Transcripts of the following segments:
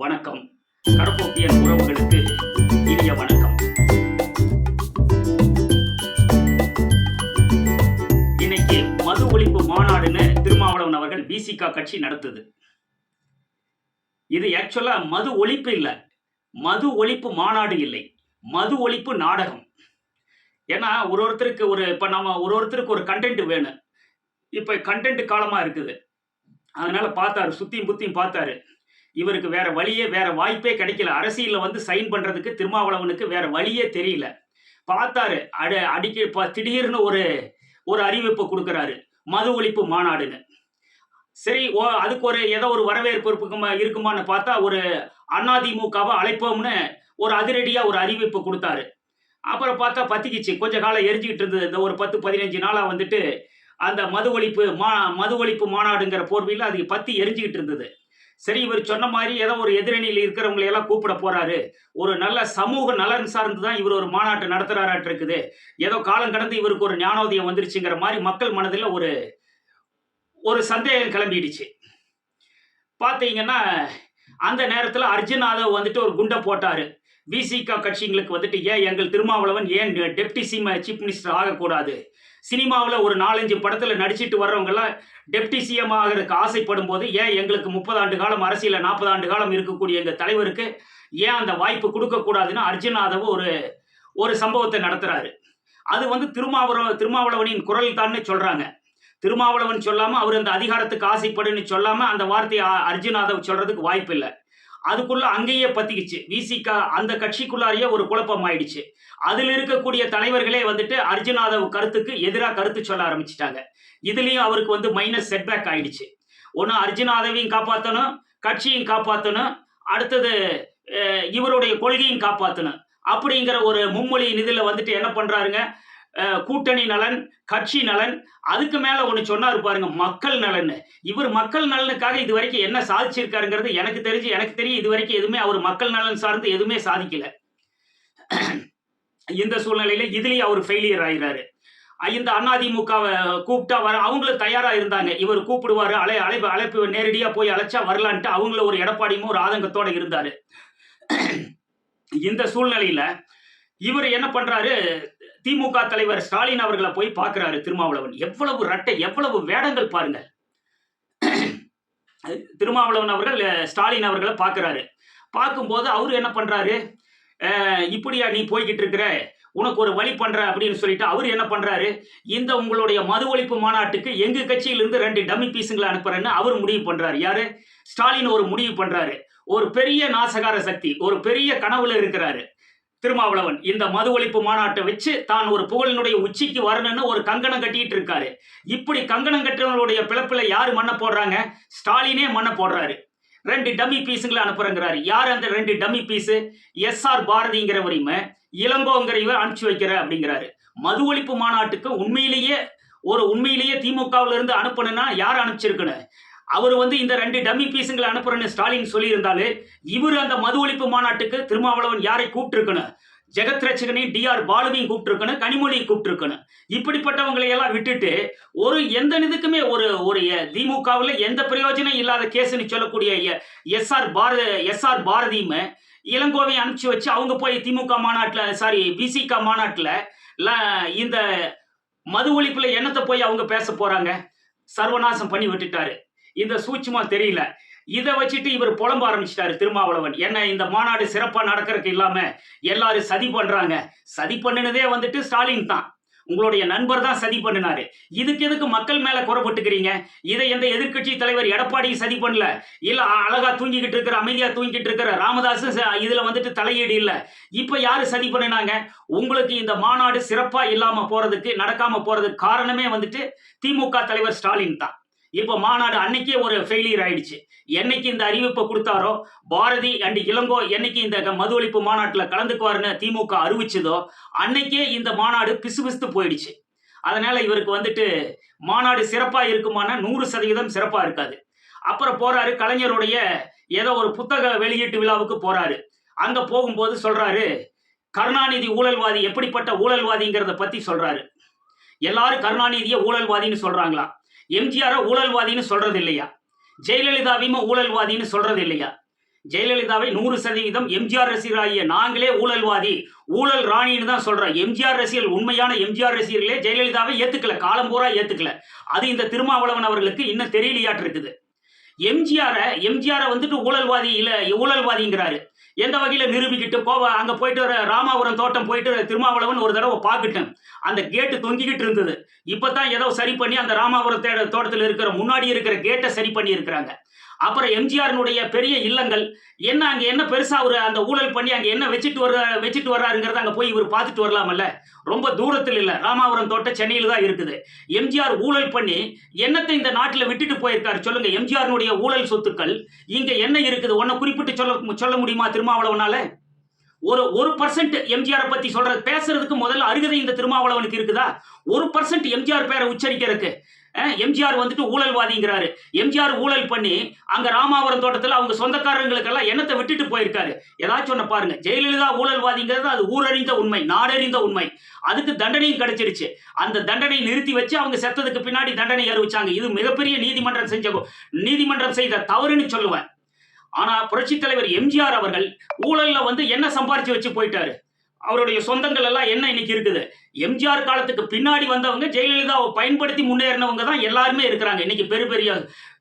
வணக்கம். கரப்போக்கியன் உறவுகளுக்கு இனிய வணக்கம். இன்னைக்கு மது ஒழிப்பு மாநாடுன்னு திருமாவளவன் அவர்கள் பிசிகா கட்சி நடத்துது. இது ஆக்சுவலா மது ஒழிப்பு இல்லை. மது ஒழிப்பு மாநாடு இல்லை. மது ஒழிப்பு நாடகம். ஏன்னா ஒரு ஒருத்தருக்கு ஒரு இப்போ நம்ம ஒரு ஒருத்தருக்கு ஒரு கண்டென்ட் வேணும். இப்போ கண்டென்ட் காலமாக இருக்குது. அதனால் பார்த்தாரு சுத்தியும் புத்தியும் பார்த்தாரு. இவருக்கு வேற வழியே வேற வாய்ப்பே கிடைக்கல. அரசியலில் வந்து சைன் பண்ணுறதுக்கு திருமாவளவனுக்கு வேற வழியே தெரியல. பார்த்தாரு. அட அடிக்க ப- திடீர்னு ஒரு ஒரு அறிவிப்பு கொடுக்குறாரு. மது ஒழிப்பு மாநாடுன்னு. சரி ஓ அதுக்கு ஒரு ஏதோ ஒரு வரவேற்பு இருக்குமா இருக்குமான்னு பார்த்தா ஒரு அதிமுகவை அழைப்போம்னு ஒரு அதிரடியாக ஒரு அறிவிப்பு கொடுத்தாரு. அப்புறம் பார்த்தா பத்திக்கிச்சு. கொஞ்ச காலம் எரிஞ்சுக்கிட்டு இருந்தது. இந்த ஒரு பத்து பதினஞ்சு நாளாக வந்துட்டு அந்த மது ஒழிப்பு மா மது ஒழிப்பு மாநாடுங்கிற போர்வையில் அது பத்தி எரிஞ்சுக்கிட்டு இருந்தது. சரி இவர் சொன்ன மாதிரி ஏதோ ஒரு எதிரணியில் இருக்கிறவங்களை எல்லாம் கூப்பிட போறாரு. ஒரு நல்ல சமூக நலன் சார்ந்து தான் இவர் ஒரு மாநாட்டு நடத்துறாராட்டு இருக்குது. ஏதோ காலம் கடந்து இவருக்கு ஒரு ஞானோதயம் வந்துருச்சுங்கிற மாதிரி மக்கள் மனதில் ஒரு ஒரு சந்தேகம் கிளம்பிடுச்சு. பார்த்தீங்கன்னா அந்த நேரத்தில் அர்ஜுன் யாதவ் வந்துட்டு ஒரு குண்டை போட்டார். விசிகா கட்சிங்களுக்கு வந்துட்டு ஏன் எங்கள் திருமாவளவன் ஏன் டெப்டி சிம் சீஃப் மினிஸ்டர் ஆகக்கூடாது? சினிமாவில் ஒரு நாலஞ்சு படத்தில் நடிச்சிட்டு வர்றவங்கெல்லாம் டெப்டி சிஎம் ஆகிறதுக்கு ஆசைப்படும் போது ஏன் எங்களுக்கு முப்பது ஆண்டு காலம் அரசியலில் நாற்பது ஆண்டு காலம் இருக்கக்கூடிய எங்கள் தலைவருக்கு ஏன் அந்த வாய்ப்பு கொடுக்கக்கூடாதுன்னு அர்ஜுன் ஒரு ஒரு சம்பவத்தை நடத்துகிறாரு அது வந்து திருமாவளவ திருமாவளவனின் குரல் தான்னு சொல்கிறாங்க திருமாவளவன் சொல்லாமல் அவர் அந்த அதிகாரத்துக்கு ஆசைப்படுன்னு சொல்லாமல் அந்த வார்த்தையை அர்ஜுனாதவ் சொல்கிறதுக்கு வாய்ப்பு இல்லை அதுக்குள்ள அங்கேயே பத்திக்கிச்சு. விசிகா அந்த கட்சிக்குள்ளாரையே ஒரு குழப்பம் ஆயிடுச்சு. அதில் இருக்கக்கூடிய தலைவர்களே வந்துட்டு அர்ஜுனாதவ் கருத்துக்கு எதிராக கருத்து சொல்ல ஆரம்பிச்சிட்டாங்க. இதுலயும் அவருக்கு வந்து மைனஸ் செட்பேக் ஆயிடுச்சு. ஒன்று அர்ஜுனாதவையும் காப்பாற்றணும் கட்சியும் காப்பாற்றணும் அடுத்தது இவருடைய கொள்கையும் காப்பாற்றணும் அப்படிங்கிற ஒரு மும்மொழியின் இதில் வந்துட்டு என்ன பண்ணுறாருங்க கூட்டணி நலன் கட்சி நலன் அதுக்கு மேல ஒன்று சொன்னார் பாருங்க மக்கள் நலன் இவர் மக்கள் நலனுக்காக இது வரைக்கும் என்ன சாதிச்சிருக்காருங்கிறது எனக்கு தெரிஞ்சு எனக்கு தெரியும் இது வரைக்கும் எதுவுமே அவர் மக்கள் நலன் சார்ந்து எதுவுமே சாதிக்கல. இந்த சூழ்நிலையில இதுலயும் அவர் ஃபெயிலியர் ஆயிடுறாரு இந்த அதிமுகவை கூப்பிட்டா வர அவங்களும் தயாரா இருந்தாங்க. இவர் கூப்பிடுவாரு அலை அழைப்பு அழைப்பு நேரடியா போய் அழைச்சா வரலான்ட்டு அவங்கள ஒரு எடப்பாடியும் ஒரு ஆதங்கத்தோட இருந்தாரு. இந்த சூழ்நிலையில இவர் என்ன பண்றாரு திமுக தலைவர் ஸ்டாலின் அவர்களை போய் பார்க்கிறாரு திருமாவளவன். எவ்வளவு ரட்டை எவ்வளவு வேடங்கள் பாருங்க திருமாவளவன் அவர்கள் ஸ்டாலின் அவர்களை பார்க்கிறாரு. பார்க்கும்போது அவர் என்ன பண்றாரு? இப்படியா நீ போய்கிட்டு இருக்கிற? உனக்கு ஒரு வழி பண்ற அப்படின்னு சொல்லிட்டு அவர் என்ன பண்றாரு? இந்த உங்களுடைய மது ஒழிப்பு மாநாட்டுக்கு எங்க கட்சியிலிருந்து ரெண்டு டம்மி பீஸுங்களை அனுப்புறேன்னு அவர் முடிவு பண்றாரு. யாரு? ஸ்டாலின் ஒரு முடிவு பண்றாரு. ஒரு பெரிய நாசகார சக்தி ஒரு பெரிய கனவுல இருக்கிறாரு. திருமாவளவன் இந்த மது ஒழிப்பு மாநாட்டை வச்சு தான் ஒரு புகழினுடைய உச்சிக்கு வரணும்னு ஒரு கங்கணம் கட்டிட்டு இருக்காரு. இப்படி கங்கணம் கட்டுறவங்களுடைய பிழப்பில் யார் மண்ணை போடுறாங்க? ஸ்டாலினே மண்ணை போடுறாரு. ரெண்டு டம்மி பீஸுங்களை அனுப்புறங்கிறாரு. யார் அந்த ரெண்டு டம்மி பீஸு? எஸ்ஆர் பாரதிங்கிறவரையுமே இளங்கோங்கிற இவர் அனுப்பிச்சு வைக்கிற அப்படிங்கிறாரு. மது ஒழிப்பு மாநாட்டுக்கு உண்மையிலேயே ஒரு உண்மையிலேயே திமுகவில் இருந்து அனுப்பணும்னா யார் அனுப்பிச்சிருக்கணும்? அவர் வந்து இந்த ரெண்டு டம்மி பீஸுங்களை அனுப்புறேன்னு ஸ்டாலின் சொல்லியிருந்தாலே இவர் அந்த மது ஒழிப்பு மாநாட்டுக்கு திருமாவளவன் யாரை கூப்பிட்டுருக்கணும்? ஜெகத் ரட்சகனையும் டிஆர் பாலுவையும் கூப்பிட்டுருக்கணும் கனிமொழியும் கூப்பிட்டுருக்கணும். இப்படிப்பட்டவங்களை எல்லாம் விட்டுட்டு ஒரு எந்த இதுக்குமே ஒரு ஒரு திமுகவில் எந்த பிரயோஜனம் இல்லாத கேஸுன்னு சொல்லக்கூடிய S R Bharath S R பாரதியுமே இளங்கோவை அனுப்பிச்சு வச்சு அவங்க போய் திமுக மாநாட்டில் சாரி பிசிக மாநாட்டில் இந்த மது ஒழிப்பில் என்னத்தை போய் அவங்க பேச போகிறாங்க சர்வநாசம் பண்ணி விட்டுட்டாரு. இந்த சூட்சுமா தெரியல. இதை வச்சுட்டு இவர் புலம்ப ஆரம்பிச்சிட்டாரு திருமாவளவன். என்ன இந்த மாநாடு சிறப்பா நடக்கிறதுக்கு இல்லாம எல்லாரும் சதி பண்றாங்க. சதி பண்ணினதே வந்துட்டு ஸ்டாலின் தான். உங்களுடைய நண்பர் தான் சதி பண்ணினாரு. இதுக்கு எதுக்கு மக்கள் மேல குறைப்பட்டுக்கிறீங்க இதை எந்த எதிர்க்கட்சி தலைவர் எடப்பாடி சதி பண்ணல? இல்ல அழகா தூங்கிக்கிட்டு இருக்கிற அமைதியா தூங்கிட்டு இருக்கிற ராமதாஸ் இதுல வந்துட்டு தலையீடு இல்ல. இப்ப யாரு சதி பண்ணினாங்க? உங்களுக்கு இந்த மாநாடு சிறப்பா இல்லாம போறதுக்கு நடக்காம போறதுக்கு காரணமே வந்துட்டு திமுக தலைவர் ஸ்டாலின் தான். இப்போ மாநாடு அன்னைக்கே ஒரு ஃபெயிலியர் ஆயிடுச்சு. என்னைக்கு இந்த அறிவிப்பை கொடுத்தாரோ பாரதி அண்ட் இளங்கோ என்னைக்கு இந்த மது ஒழிப்பு மாநாட்டில் கலந்துக்குவாருன்னு திமுக அறிவிச்சதோ அன்னைக்கே இந்த மாநாடு பிசுபிசுத்து போயிடுச்சு. அதனால இவருக்கு வந்துட்டு மாநாடு சிறப்பா இருக்குமானா நூறு சதவீதம் சிறப்பா இருக்காது. அப்புறம் போறாரு கலைஞருடைய ஏதோ ஒரு புத்தக வெளியீட்டு விழாவுக்கு போறாரு. அங்க போகும்போது சொல்றாரு கருணாநிதி ஊழல்வாதி எப்படிப்பட்ட ஊழல்வாதிங்கிறத பத்தி சொல்றாரு. எல்லாரும் கருணாநிதியை ஊழல்வாதின்னு சொல்றாங்களா? எம்ஜிஆரை ஊழல்வாதின்னு சொல்றது இல்லையா? ஜெயலலிதாவையும் ஊழல்வாதின்னு சொல்றது இல்லையா? ஜெயலலிதாவை நூறு சதவீதம் எம்ஜிஆர் ரசிகராகிய நாங்களே ஊழல்வாதி ஊழல் ராணின்னு தான் சொல்றோம். எம்ஜிஆர் ரசிகர்கள் உண்மையான எம்ஜிஆர் ரசிகர்களே ஜெயலலிதாவை ஏத்துக்கல காலம்பூரா ஏத்துக்கல. அது இந்த திருமாவளவன் அவர்களுக்கு இன்னும் தெரியலையாட்டு இருக்குது எம்ஜிஆரை எம்ஜிஆரை வந்துட்டு ஊழல்வாதி இல்ல ஊழல்வாதிங்கிறாரு. எந்த வகையில் நிரூபிக்கிட்டு போவ அங்கே போயிட்டு வர ராமாபுரம் தோட்டம் போயிட்டு திருமாவளவன் ஒரு தடவை பார்க்கிட்டேன் அந்த கேட்டு தொங்கிக்கிட்டு இருந்தது. இப்போ தான் ஏதோ சரி பண்ணி அந்த ராமாபுரம் தோட்டத்தில் இருக்கிற முன்னாடி இருக்கிற கேட்டை சரி பண்ணி இருக்கிறாங்க அப்புறம் எம்ஜிஆர்னுடைய பெரிய இல்லங்கள். என்ன அங்கே என்ன பெருசாக அவர் அந்த ஊழல் பண்ணி அங்கே என்ன வச்சுட்டு வர்ற வச்சுட்டு வர்றாருங்கிறத அங்கே போய் இவர் பார்த்துட்டு வரலாமல்ல. ரொம்ப தூரத்தில் இல்லை. ராமாபுரம் தோட்டம் சென்னையில் தான் இருக்குது. எம்ஜிஆர் ஊழல் பண்ணி என்னத்தை இந்த நாட்டில் விட்டுட்டு போயிருக்காரு சொல்லுங்க. எம்ஜிஆர்னுடைய ஊழல் சொத்துக்கள் இங்கே என்ன இருக்குது? ஒன்றை குறிப்பிட்டு சொல்ல சொல்ல முடியுமா திருமாவளவனால? ஒரு ஒரு பர்சன்ட் எம்ஜிஆரை பத்தி சொல்றது பேசுறதுக்கு முதல்ல அருகதை இந்த திருமாவளவனுக்கு இருக்குதா? ஒரு பர்சன்ட் எம்ஜிஆர் பேரை உச்சரிக்கிறதுக்கு. எம்ஜிஆர் வந்துட்டு ஊழல்வாதிங்கிறாரு. எம்ஜிஆர் ஊழல் பண்ணி அங்க ராமாவரம் தோட்டத்தில் அவங்க சொந்தக்காரங்களுக்கெல்லாம் எண்ணத்தை விட்டுட்டு போயிருக்காரு. ஏதாச்சும் ஒன்று பாருங்க. ஜெயலலிதா ஊழல்வாதிங்கிறது அது ஊரறிந்த உண்மை நாடறிந்த உண்மை. அதுக்கு தண்டனையும் கிடைச்சிருச்சு. அந்த தண்டனை நிறுத்தி வச்சு அவங்க செத்ததுக்கு பின்னாடி தண்டனை அறிவிச்சாங்க. இது மிகப்பெரிய நீதிமன்றம் செஞ்ச நீதிமன்றம் செய்த தவறுன்னு சொல்லுவேன். ஆனா புரட்சித் தலைவர் எம்ஜிஆர் அவர்கள் ஊழல்ல வந்து என்ன சம்பாரிச்சு வச்சு போயிட்டாரு? அவருடைய சொந்தங்கள் எல்லாம் என்ன இன்னைக்கு இருக்குது? எம்ஜிஆர் காலத்துக்கு பின்னாடி வந்தவங்க ஜெயலலிதாவை பயன்படுத்தி முன்னேறினவங்க தான் எல்லாருமே இருக்கிறாங்க. இன்னைக்கு பெரிய பெரிய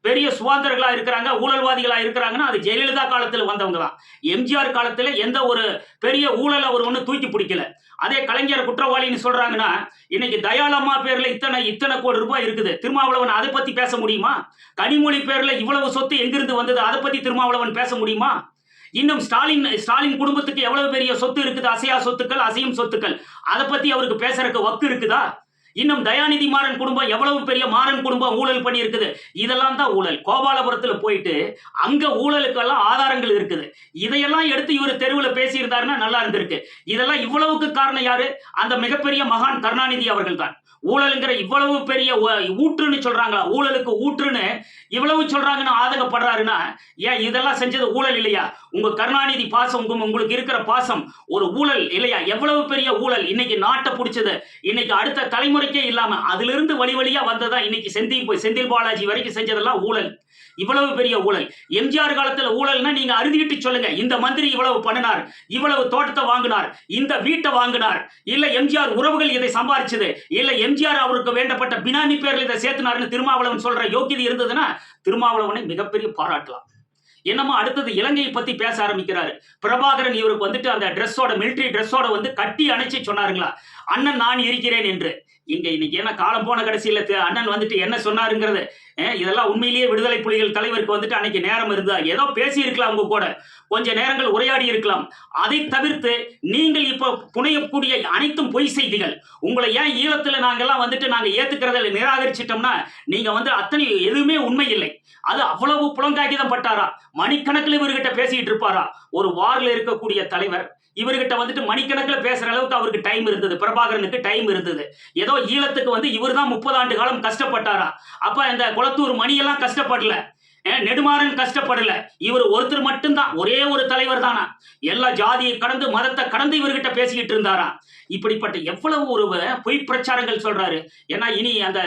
பெரிய சுதந்திரங்களா இருக்கிறாங்க ஊழல்வாதிகளா இருக்கிறாங்கன்னா அது ஜெயலலிதா காலத்துல வந்தவங்க தான். எம்ஜிஆர் காலத்துல எந்த ஒரு பெரிய ஊழல் அவர் ஒன்றும் தூக்கி பிடிக்கல. அதே கலைஞர் குற்றவாளின்னு சொல்றாங்கன்னா இன்னைக்கு தயாளம்மா பேர்ல இத்தனை இத்தனை கோடி ரூபாய் இருக்குது. திருமாவளவன் அதை பத்தி பேச முடியுமா? கனிமொழி பேர்ல இவ்வளவு சொத்து எங்கிருந்து வந்தது? அதை பத்தி திருமாவளவன் பேச முடியுமா? இன்னும் ஸ்டாலின் ஸ்டாலின் குடும்பத்துக்கு எவ்வளவு பெரிய சொத்து இருக்குது? அசையா சொத்துக்கள் அசையும் சொத்துக்கள். அதை பத்தி அவருக்கு பேசுறதுக்கு வக்கு இருக்குதா? இன்னும் தயாநிதி மாறன் குடும்பம் எவ்வளவு பெரிய மாறன் குடும்பம் ஊழல் பண்ணி இருக்குது இதெல்லாம் தான் ஊழல். கோபாலபுரத்துல போயிட்டு அங்க ஊழலுக்கெல்லாம் ஆதாரங்கள் இருக்குது. இதையெல்லாம் எடுத்து இவர் தெருவில் பேசியிருந்தாருன்னா நல்லா இருந்திருக்கு. இதெல்லாம் இவ்வளவுக்கு காரணம் யாரு? அந்த மிகப்பெரிய மகான் கருணாநிதி அவர்கள் தான் ஊழலுங்கிற இவ்வளவு பெரிய ஊற்றுன்னு சொல்றாங்களா? ஊழலுக்கு ஊற்றுன்னு இவ்வளவு சொல்றாங்கன்னு ஆதகப்படுறாருன்னா ஏன் இதெல்லாம் செஞ்சது ஊழல் இல்லையா? உங்க கருணாநிதி பாசம் உங்க உங்களுக்கு இருக்கிற பாசம் ஒரு ஊழல் இல்லையா? எவ்வளவு பெரிய ஊழல்? இன்னைக்கு நாட்டை பிடிச்சது. இன்னைக்கு அடுத்த தலைமுறைக்கே இல்லாம அதிலிருந்து வழி வழியா வந்ததா இன்னைக்கு செந்தில் செந்தில் பாலாஜி வரைக்கும் செஞ்சதெல்லாம் ஊழல். இவ்வளவு பெரிய ஊழல். எம்ஜிஆர் காலத்துல ஊழல்னா நீங்க அறுதிட்டு சொல்லுங்க. இந்த மந்திரி இவ்வளவு பண்ணினார். இவ்வளவு தோட்டத்தை வாங்கினார். இந்த வீட்டை வாங்கினார். இல்ல எம்ஜிஆர் உறவுகள் இதை சம்பாரிச்சது. இல்ல எம்ஜிஆர் அவருக்கு வேண்டப்பட்ட பினாமி பேரில் இதை சேர்த்துனாருன்னு திருமாவளவன் சொல்ற யோக்கியதை இருந்ததுன்னா திருமாவளவனை மிகப்பெரிய பாராட்டலாம். என்னமோ அடுத்தது இலங்கையை பத்தி பேச ஆரம்பிக்கிறாரு. பிரபாகரன் இவருக்கு வந்துட்டு அந்த ட்ரெஸ்ஸோட மிலிட்டரி ட்ரெஸ்ஸோட வந்து கட்டி அணைச்சி சொன்னாருங்களா? அண்ணன் நான் இருக்கிறேன் என்று. இங்க இன்னைக்கு என்ன காலம் போன கடைசியில அண்ணன் வந்துட்டு என்ன சொன்னாருங்கிறது இதெல்லாம் உண்மையிலேயே விடுதலை புலிகள் தலைவருக்கு வந்துட்டு அன்னைக்கு நேரம் இருந்தா. ஏதோ பேசி இருக்கலாம் உங்க கூட. கொஞ்ச நேரங்கள் உரையாடி இருக்கலாம். அதை தவிர்த்து நீங்கள் இப்போ புனையக்கூடிய அனைத்தும் பொய் செய்திகள். உங்களை ஏன் ஈழத்துல நாங்கெல்லாம் வந்துட்டு நாங்க ஏத்துக்கிறதில் நிராகரிச்சிட்டோம்னா நீங்க வந்து அத்தனை எதுவுமே உண்மை இல்லை அது அவ்வளவு புலங்காகிதம் பட்டாரா? மணிக்கணக்கில் இவர்கிட்ட பேசிட்டு இருப்பாரா? ஒரு வாரில் இருக்கக்கூடிய தலைவர் இவர்கிட்ட வந்துட்டு மணிக்கணக்கில் பேசுகிற அளவுக்கு அவருக்கு டைம் இருந்தது. பிரபாகரனுக்கு டைம் இருந்தது. ஏதோ ஈழத்துக்கு வந்து இவர் தான் முப்பது ஆண்டு காலம் கஷ்டப்பட்டாராம். அப்போ இந்த குளத்தூர் மணியெல்லாம் கஷ்டப்படல. நெடுமாறன் கஷ்டப்படல. இவர் ஒருத்தர் மட்டும்தான். ஒரே ஒரு தலைவர் தானா? எல்லா ஜாதியை கடந்து மதத்தை கடந்து இவர்கிட்ட பேசிக்கிட்டு இருந்தாராம். இப்படிப்பட்ட எவ்வளவு ஒரு பொய் பிரச்சாரங்கள் சொல்றாரு. ஏன்னா இனி அந்த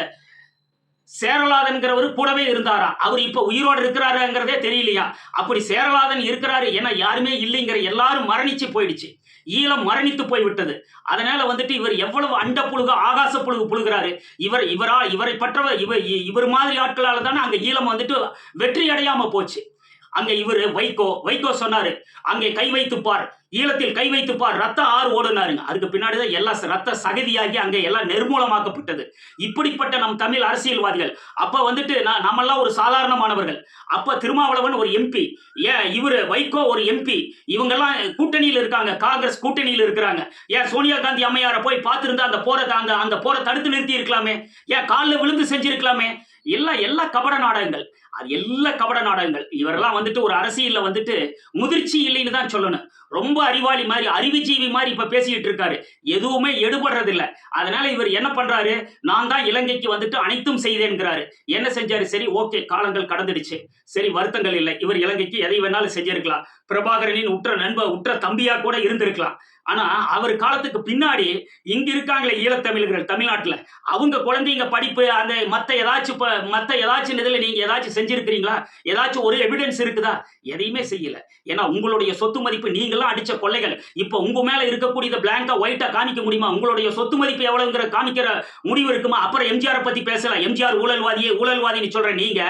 சேரலாதன்கிறவர் கூடவே இருந்தாரா? அவர் இப்ப உயிரோடு இருக்கிறாருங்கிறதே தெரியலையா? அப்படி சேரலாதன் இருக்கிறாரு ஏன்னா யாருமே இல்லைங்கிற எல்லாரும் மரணிச்சு போயிடுச்சு. ஈழம் மரணித்து போய்விட்டது. அதனால வந்துட்டு இவர் எவ்வளவு அண்ட புழுகு ஆகாச புழுகு புழுகிறாரு? இவர் இவரால் இவரை பற்றவர் இவர் இ- இவர் மாதிரி ஆட்களால் தானே அங்க ஈழம் வந்துட்டு வெற்றி அடையாம போச்சு. அங்க இவரு வைகோ வைகோ சொன்னாரு அங்கே கை வைத்துப்பார் ஈழத்தில் கை வைத்துப்பார் ரத்த ஆறு ஓடுனாருங்க. அதுக்கு பின்னாடி தான் ரத்த சகதியாகி அங்க எல்லாம் நிர்மூலமாக்கப்பட்டது. இப்படிப்பட்ட நம் தமிழ் அரசியல்வாதிகள் அப்ப வந்துட்டு நான் நம்மெல்லாம் ஒரு சாதாரணமானவர்கள். அப்ப திருமாவளவன் ஒரு எம்பி ஏன் இவரு வைகோ ஒரு எம்பி இவங்கெல்லாம் கூட்டணியில் இருக்காங்க காங்கிரஸ் கூட்டணியில் இருக்கிறாங்க. ஏன் சோனியா காந்தி அம்மையாரை போய் பார்த்திருந்தா அந்த போரை அந்த அந்த போரை தடுத்து நிறுத்தி இருக்கலாமே? ஏன் காலில் விழுந்து செஞ்சிருக்கலாமே? எல்லாம் எல்லா கபட நாடகங்கள். அது எல்லா கபட நாடகங்கள். இவரெல்லாம் வந்துட்டு ஒரு அரசியல்ல வந்துட்டு முதிர்ச்சி இல்லைன்னு தான் சொல்லணும். ரொம்ப அறிவாளி மாதிரி அறிவுஜீவி மாதிரி இப்ப பேசிக்கிட்டு இருக்காரு. எதுவுமே எடுபடுறது இல்ல அதனால இவர் என்ன பண்றாரு? நான் தான் இலங்கைக்கு வந்துட்டு அனைத்தும் செய்தேன்கிறாரு. என்ன செஞ்சாரு? சரி ஓகே காலங்கள் கடந்துடுச்சு. சரி வருத்தங்கள் இல்லை. இவர் இலங்கைக்கு எதை வேணாலும் செஞ்சிருக்கலாம். பிரபாகரனின் உற்ற நண்ப உற்ற தம்பியா கூட இருந்திருக்கலாம். ஆனா அவர் காலத்துக்கு பின்னாடி இங்க இருக்காங்களே ஈழத்தமிழர்கள் தமிழ்நாட்டுல. அவங்க குழந்தைங்க படிப்பு அந்த மத்த ஏதாச்சும் மத்த ஏதாச்சும் இதுல நீங்க ஏதாச்சும் செஞ்சிருக்கிறீங்களா? ஏதாச்சும் ஒரு எவிடன்ஸ் இருக்குதா? எதையுமே செய்யல. ஏன்னா உங்களுடைய சொத்து மதிப்பு நீங்களாம் அடிச்ச கொள்ளைகள். இப்போ உங்க மேல இருக்கக்கூடிய பிளாங்கா ஒயிட்டா காமிக்க முடியுமா? உங்களுடைய சொத்து மதிப்பு எவ்வளவுங்கிற காமிக்கிற முடிவு இருக்குமா? அப்புறம் எம்ஜிஆர் பத்தி பேசலாம் எம்ஜிஆர் ஊழல்வாதியே ஊழல்வாதின்னு சொல்ற நீங்க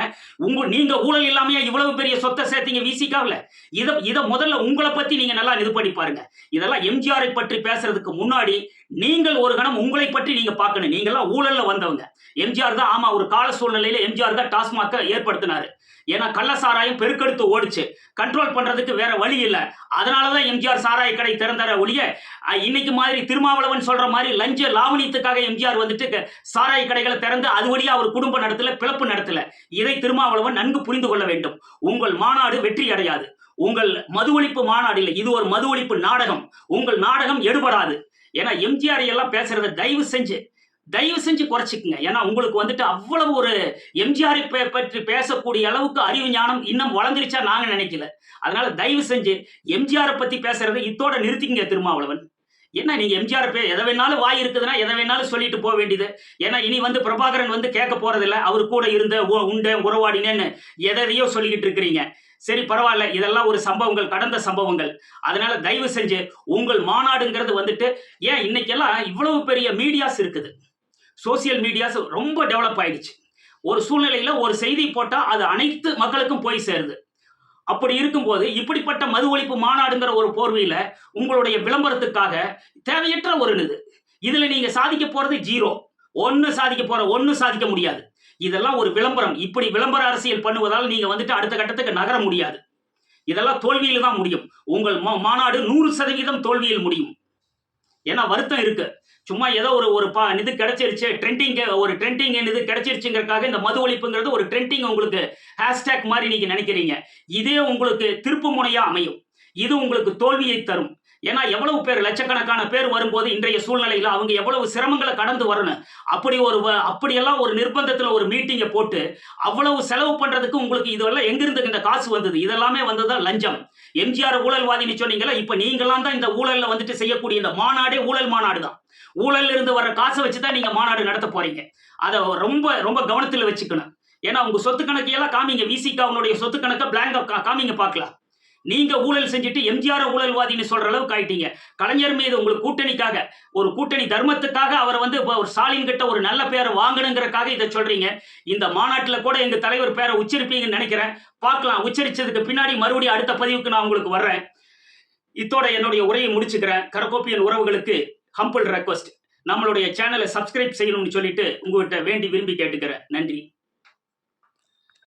உங்க நீங்க ஊழல் இல்லாமையா இவ்வளவு பெரிய சொத்தை சேர்த்தீங்க விசிகாவில் இதை இதை முதல்ல உங்களை பத்தி நீங்க நல்லா இது பண்ணி பாருங்க. இதெல்லாம் எம்ஜிஆரை பற்றி பேசுறதுக்கு முன்னாடி நீங்கள் ஒரு கணம் உங்களை பற்றி நீங்க பார்க்கணும். நீங்களாம் ஊழல்ல வந்தவங்க. எம்ஜிஆர் தான் ஆமா ஒரு கால சூழ்நிலையில எம்ஜிஆர் தான் டாஸ்மாக ஏற்படுத்தினாரு. ஏன்னா கள்ள சாராயம் பெருக்கெடுத்து ஓடிச்சு. கண்ட்ரோல் பண்றதுக்கு வேற வழி இல்லை. அதனாலதான் எம்ஜிஆர் சாராய கடை திறந்தார ஒழிய இன்னைக்கு மாதிரி திருமாவளவன் சொல்ற மாதிரி லஞ்ச லாவணியத்துக்காக எம்ஜிஆர் வந்துட்டு சாராய கடைகளை திறந்து அது வழியா அவர் குடும்ப நடத்தல பிளப்பு நடத்தல. இதை திருமாவளவன் நன்கு புரிந்து கொள்ள வேண்டும். உங்கள் மாநாடு வெற்றி அடையாது. உங்கள் மது ஒழிப்பு மாநாடு இல்லை. இது ஒரு மது ஒழிப்பு நாடகம். உங்கள் நாடகம் எடுபடாது. ஏன்னா எம்ஜிஆர் எல்லாம் பேசுறத தயவு செஞ்சு தயவு செஞ்சு குறைச்சிக்குங்க. ஏன்னா உங்களுக்கு வந்துட்டு அவ்வளவு ஒரு எம்ஜிஆரை பற்றி பேசக்கூடிய அளவுக்கு அறிவு ஞானம் இன்னும் வளர்ந்துருச்சா நாங்க நினைக்கல. அதனால தயவு செஞ்சு எம்ஜிஆரை பத்தி பேசுறதை இத்தோட நிறுத்திக்கங்க திருமாவளவன். என்ன நீங்க எம்ஜிஆர் பே எதை வேணாலும் வாய் இருக்குதுன்னா எதை வேணாலும் சொல்லிட்டு போக வேண்டியது. ஏன்னா இனி வந்து பிரபாகரன் வந்து கேட்க போறதில்ல. அவர் கூட இருந்த உ- உண்ட உறவாடினேன்னு எதையோ சொல்லிக்கிட்டு இருக்கிறீங்க. சரி பரவாயில்ல. இதெல்லாம் ஒரு சம்பவங்கள் கடந்த சம்பவங்கள். அதனால தயவு செஞ்சு உங்கள் மாநாடுங்கிறது வந்துட்டு ஏன் இன்னைக்கெல்லாம் இவ்வளவு பெரிய மீடியாஸ் இருக்குது? சோசியல் மீடியாஸ் ரொம்ப டெவலப் ஆயிடுச்சு. ஒரு சூழ்நிலையில ஒரு செய்தி போட்டால் அது அனைத்து மக்களுக்கும் போய் சேருது. அப்படி இருக்கும்போது இப்படிப்பட்ட மது ஒழிப்பு மாநாடுங்கிற ஒரு போர்வையில உங்களுடைய விளம்பரத்துக்காக தேவையற்ற ஒரு இது. இதுல நீங்க சாதிக்க போறது ஜீரோ. ஒன்னு சாதிக்க போற ஒன்னு சாதிக்க முடியாது. இதெல்லாம் ஒரு விளம்பரம். இப்படி விளம்பர அரசியல் பண்ணுவதால் நீங்க வந்துட்டு அடுத்த கட்டத்துக்கு நகர முடியாது. இதெல்லாம் தோல்வியில் தான் முடியும். உங்கள் மா- மாநாடு நூறு சதவீதம் தோல்வியில் முடியும். ஏன்னா வருத்தம் இருக்கு. சும்மா ஏதோ ஒரு ஒரு பா இது கிடைச்சிருச்சு ட்ரெண்டிங் ஒரு ட்ரெண்டிங் இது கிடைச்சிருச்சுங்கிறதுக்காக இந்த மது ஒழிப்புங்கிறது ஒரு ட்ரெண்டிங் உங்களுக்கு ஹேஷ்டேக் மாதிரி நீங்க நினைக்கிறீங்க. இதே உங்களுக்கு திருப்பு முனையா அமையும். இது உங்களுக்கு தோல்வியை தரும். ஏன்னா எவ்வளவு பேர் லட்சக்கணக்கான பேர் வரும்போது இன்றைய சூழ்நிலையில் அவங்க எவ்வளவு சிரமங்களை கடந்து வரணும். அப்படி ஒரு வ- அப்படியெல்லாம் ஒரு நிர்பந்தத்தில் ஒரு மீட்டிங்கை போட்டு அவ்வளவு செலவு பண்ணுறதுக்கு உங்களுக்கு இதெல்லாம் எங்கிருந்து இந்த காசு வந்தது? இதெல்லாமே வந்ததுதான் லஞ்சம். எம்ஜிஆர் ஊழல்வாதின்னு சொன்னீங்களா இப்போ நீங்களாம் தான் இந்த ஊழலில் வந்துட்டு செய்யக்கூடிய இந்த மாநாடே ஊழல் மாநாடு தான். ஊழல்ல இருந்து வர காசை வச்சு தான் நீங்கள் மாநாடு நடத்த போறீங்க. அதை ரொம்ப ரொம்ப கவனத்தில் வச்சுக்கணும். ஏன்னா உங்க சொத்து கணக்கையெல்லாம் காமிங்க. விசிகாவுடைய சொத்து கணக்கை பிளாங்க காமிங்க பார்க்கலாம். நீங்க ஊழல் செஞ்சுட்டு எம்ஜிஆர் ஊழல்வாதின்னு சொல்ற அளவுக்கு ஆயிட்டீங்க. கலைஞர் மீது உங்களுக்கு கூட்டணிக்காக ஒரு கூட்டணி தர்மத்துக்காக அவர் வந்து ஒரு ஸ்டாலின் கிட்ட ஒரு நல்ல பேரை வாங்கணுங்கிறக்காக இதை சொல்றீங்க. இந்த மாநாட்டில் கூட எங்க தலைவர் பேரை உச்சரிப்பீங்கன்னு நினைக்கிறேன். பார்க்கலாம் உச்சரிச்சதுக்கு பின்னாடி மறுபடியும் அடுத்த பதிவுக்கு நான் உங்களுக்கு வர்றேன். இத்தோட என்னுடைய உரையை முடிச்சுக்கிறேன். கரகோப்பியன் உறவுகளுக்கு ஹம்பிள் ரெக்வஸ்ட் நம்மளுடைய சேனலை சப்ஸ்கிரைப் செய்யணும்னு சொல்லிட்டு உங்ககிட்ட வேண்டி விரும்பி கேட்டுக்கிறேன். நன்றி.